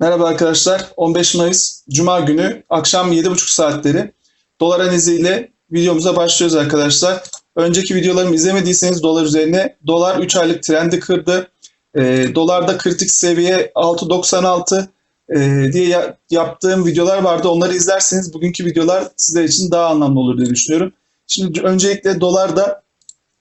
Merhaba arkadaşlar. 15 Mayıs Cuma günü akşam 7.30 saatleri dolar analiziyle videomuza başlıyoruz arkadaşlar. Önceki videolarımı izlemediyseniz dolar üzerine dolar 3 aylık trendi kırdı. E, dolarda kritik seviye 6.96 e, diye ya- yaptığım videolar vardı. Onları izlerseniz bugünkü videolar sizler için daha anlamlı olur diye düşünüyorum. Şimdi öncelikle dolarda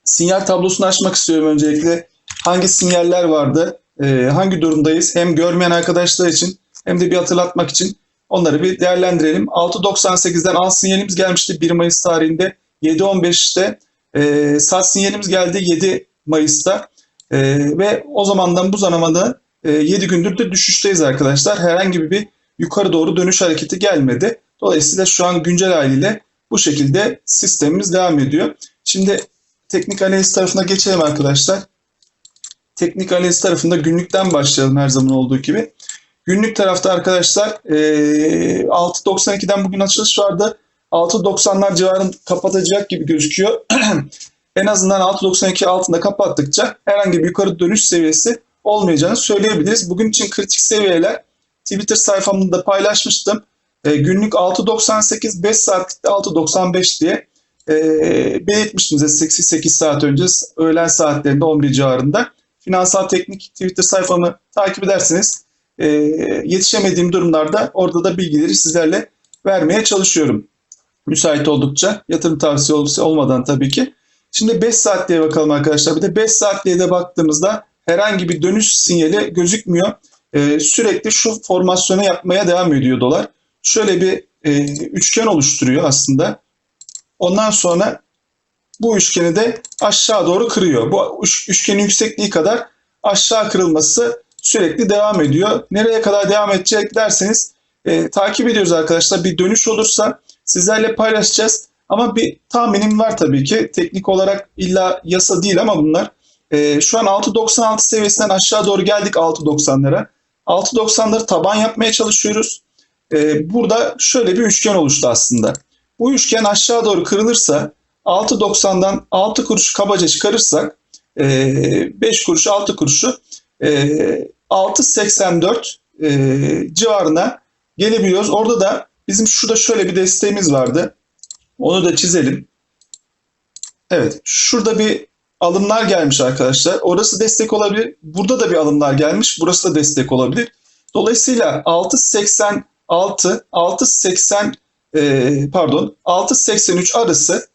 sinyal tablosunu açmak istiyorum öncelikle. Hangi sinyaller vardı? E, hangi durumdayız? Hem görmeyen arkadaşlar için hem de bir hatırlatmak için onları bir değerlendirelim. 6.98'den al sinyalimiz gelmişti 1 Mayıs tarihinde. 7.15'te e, sat sinyalimiz geldi 7 Mayıs'ta. E, ve o zamandan bu zamana e, 7 gündür de düşüşteyiz arkadaşlar. Herhangi bir yukarı doğru dönüş hareketi gelmedi. Dolayısıyla şu an güncel haliyle bu şekilde sistemimiz devam ediyor. Şimdi teknik analiz tarafına geçelim arkadaşlar teknik analiz tarafında günlükten başlayalım her zaman olduğu gibi. Günlük tarafta arkadaşlar eee, 6.92'den bugün açılış vardı. 6.90'lar civarını kapatacak gibi gözüküyor. en azından 6.92 altında kapattıkça herhangi bir yukarı dönüş seviyesi olmayacağını söyleyebiliriz. Bugün için kritik seviyeler Twitter sayfamda da paylaşmıştım. E, günlük 6.98, 5 saatlikte 6.95 diye e, belirtmiştim size 8 saat önce öğlen saatlerinde 11 civarında finansal teknik Twitter sayfamı takip ederseniz e, yetişemediğim durumlarda orada da bilgileri sizlerle vermeye çalışıyorum. Müsait oldukça yatırım tavsiyesi olmadan tabii ki. Şimdi 5 saatliğe bakalım arkadaşlar. Bir de 5 saatliğe de baktığımızda herhangi bir dönüş sinyali gözükmüyor. E, sürekli şu formasyonu yapmaya devam ediyor dolar. Şöyle bir e, üçgen oluşturuyor aslında. Ondan sonra bu üçgeni de aşağı doğru kırıyor. Bu üç- üçgenin yüksekliği kadar aşağı kırılması sürekli devam ediyor. Nereye kadar devam edecek derseniz e, takip ediyoruz arkadaşlar. Bir dönüş olursa sizlerle paylaşacağız. Ama bir tahminim var tabii ki. Teknik olarak illa yasa değil ama bunlar. E, şu an 6.96 seviyesinden aşağı doğru geldik 6.90'lara. 6.90'ları taban yapmaya çalışıyoruz. E, burada şöyle bir üçgen oluştu aslında. Bu üçgen aşağı doğru kırılırsa 6.90'dan 6 kuruş kabaca çıkarırsak e, 5 kuruş 6 kuruşu e, 6.84 e, civarına gelebiliyoruz. Orada da bizim şurada şöyle bir desteğimiz vardı. Onu da çizelim. Evet şurada bir alımlar gelmiş arkadaşlar. Orası destek olabilir. Burada da bir alımlar gelmiş. Burası da destek olabilir. Dolayısıyla 6.86 6.80 e, pardon 6.83 arası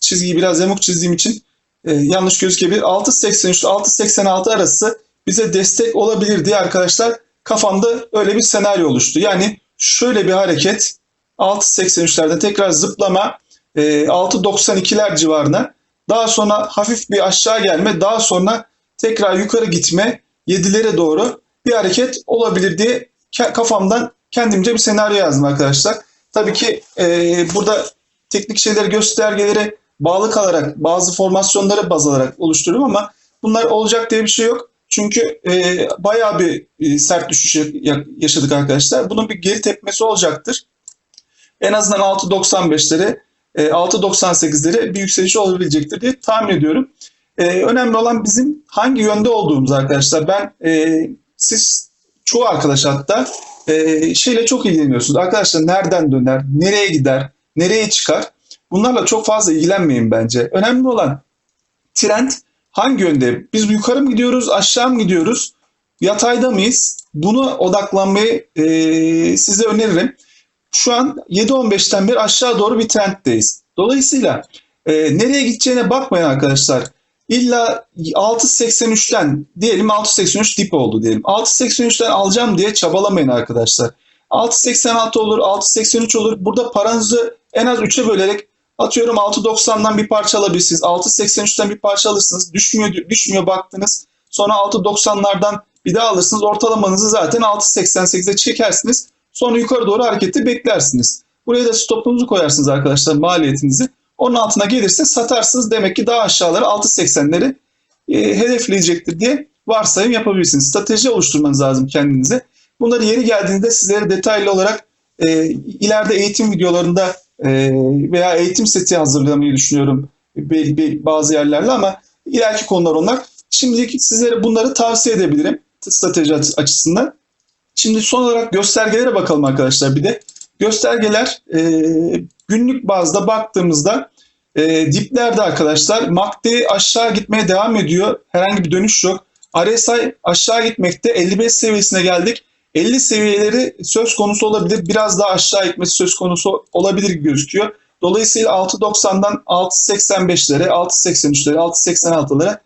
çizgiyi biraz yamuk çizdiğim için e, yanlış gözükebilir. 6.83 6.86 arası bize destek olabilir diye arkadaşlar kafamda öyle bir senaryo oluştu. Yani şöyle bir hareket 6.83'lerde tekrar zıplama e, 6.92'ler civarına daha sonra hafif bir aşağı gelme daha sonra tekrar yukarı gitme 7'lere doğru bir hareket olabilir diye kafamdan kendimce bir senaryo yazdım arkadaşlar. Tabii ki e, burada teknik şeyleri göstergeleri bağlı kalarak bazı formasyonları baz alarak oluşturuyorum ama bunlar olacak diye bir şey yok. Çünkü e, bayağı bir e, sert düşüş ya- yaşadık arkadaşlar. Bunun bir geri tepmesi olacaktır. En azından 6.95'lere, e, 6.98'lere bir yükseliş olabilecektir diye tahmin ediyorum. E, önemli olan bizim hangi yönde olduğumuz arkadaşlar. Ben e, siz çoğu arkadaş hatta e, şeyle çok ilgileniyorsunuz. Arkadaşlar nereden döner, nereye gider, nereye çıkar? Bunlarla çok fazla ilgilenmeyin bence. Önemli olan trend hangi yönde? Biz yukarı mı gidiyoruz, aşağı mı gidiyoruz? Yatayda mıyız? Buna odaklanmayı e, size öneririm. Şu an 7.15'ten beri aşağı doğru bir trenddeyiz. Dolayısıyla e, nereye gideceğine bakmayın arkadaşlar. İlla 6.83'ten diyelim 6.83 dip oldu diyelim. 6.83'ten alacağım diye çabalamayın arkadaşlar. 6.86 olur, 6.83 olur. Burada paranızı en az 3'e bölerek atıyorum 6.90'dan bir parça alabilirsiniz. 6.83'ten bir parça alırsınız. Düşmüyor, düşmüyor baktınız. Sonra 6.90'lardan bir daha alırsınız. Ortalamanızı zaten 6.88'e çekersiniz. Sonra yukarı doğru hareketi beklersiniz. Buraya da stopunuzu koyarsınız arkadaşlar maliyetinizi. Onun altına gelirse satarsınız. Demek ki daha aşağıları 6.80'leri e, hedefleyecektir diye varsayım yapabilirsiniz. Strateji oluşturmanız lazım kendinize. Bunları yeri geldiğinde sizlere detaylı olarak e, ileride eğitim videolarında e, veya eğitim seti hazırlamayı düşünüyorum bazı yerlerle ama ileriki konular onlar. Şimdilik sizlere bunları tavsiye edebilirim strateji açı- açısından. Şimdi son olarak göstergelere bakalım arkadaşlar bir de. Göstergeler e, günlük bazda baktığımızda e, diplerde arkadaşlar MACD aşağı gitmeye devam ediyor. Herhangi bir dönüş yok. RSI aşağı gitmekte 55 seviyesine geldik. 50 seviyeleri söz konusu olabilir. Biraz daha aşağı gitmesi söz konusu olabilir gözüküyor. Dolayısıyla 6.90'dan 6.85'lere, 6.83'lere, 6.86'lara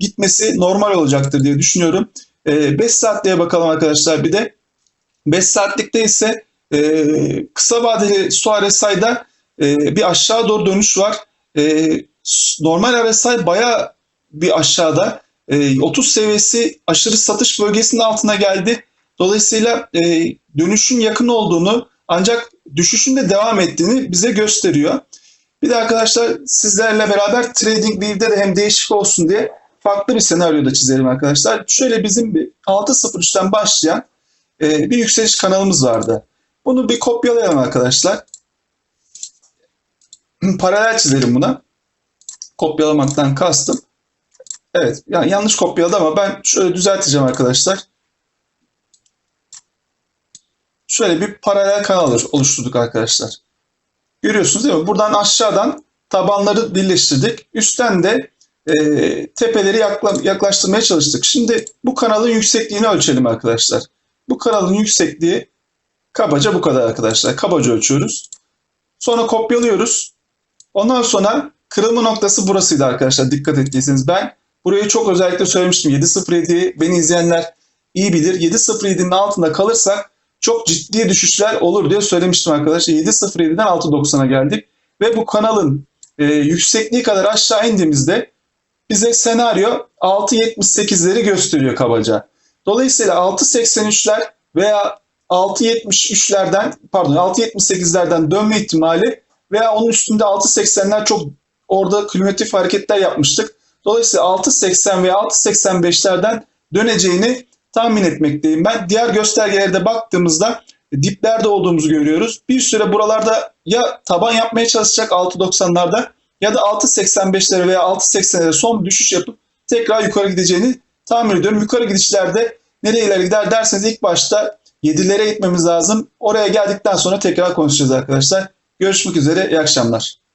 gitmesi normal olacaktır diye düşünüyorum. 5 saatliğe bakalım arkadaşlar bir de. 5 saatlikte ise e, kısa vadeli su RSI'da e, bir aşağı doğru dönüş var. E, normal RSI baya bir aşağıda. E, 30 seviyesi aşırı satış bölgesinin altına geldi. Dolayısıyla e, dönüşün yakın olduğunu ancak düşüşün de devam ettiğini bize gösteriyor. Bir de arkadaşlar sizlerle beraber TradingView'de de hem değişik olsun diye farklı bir senaryo da çizelim arkadaşlar. Şöyle bizim bir 6.03'ten başlayan e, bir yükseliş kanalımız vardı. Bunu bir kopyalayalım arkadaşlar. Paralel çizelim buna. Kopyalamaktan kastım. Evet yani yanlış kopyaladı ama ben şöyle düzelteceğim arkadaşlar. Şöyle bir paralel kanal oluşturduk arkadaşlar. Görüyorsunuz değil mi? Buradan aşağıdan tabanları birleştirdik. Üstten de e, tepeleri yakla, yaklaştırmaya çalıştık. Şimdi bu kanalın yüksekliğini ölçelim arkadaşlar. Bu kanalın yüksekliği kabaca bu kadar arkadaşlar. Kabaca ölçüyoruz. Sonra kopyalıyoruz. Ondan sonra kırılma noktası burasıydı arkadaşlar. Dikkat ettiyseniz ben burayı çok özellikle söylemiştim. 7.07 beni izleyenler iyi bilir. 7.07'nin altında kalırsak çok ciddi düşüşler olur diye söylemiştim arkadaşlar. 7.07'den 6.90'a geldik. Ve bu kanalın e, yüksekliği kadar aşağı indiğimizde bize senaryo 6.78'leri gösteriyor kabaca. Dolayısıyla 6.83'ler veya 6.73'lerden pardon 6.78'lerden dönme ihtimali veya onun üstünde 6.80'ler çok orada kümülatif hareketler yapmıştık. Dolayısıyla 6.80 veya 6.85'lerden döneceğini tahmin etmekteyim ben. Diğer göstergelerde baktığımızda diplerde olduğumuzu görüyoruz. Bir süre buralarda ya taban yapmaya çalışacak 6.90'larda ya da 6.85'lere veya 6.80'lere son düşüş yapıp tekrar yukarı gideceğini tahmin ediyorum. Yukarı gidişlerde nereye gider derseniz ilk başta 7'lere gitmemiz lazım. Oraya geldikten sonra tekrar konuşacağız arkadaşlar. Görüşmek üzere. İyi akşamlar.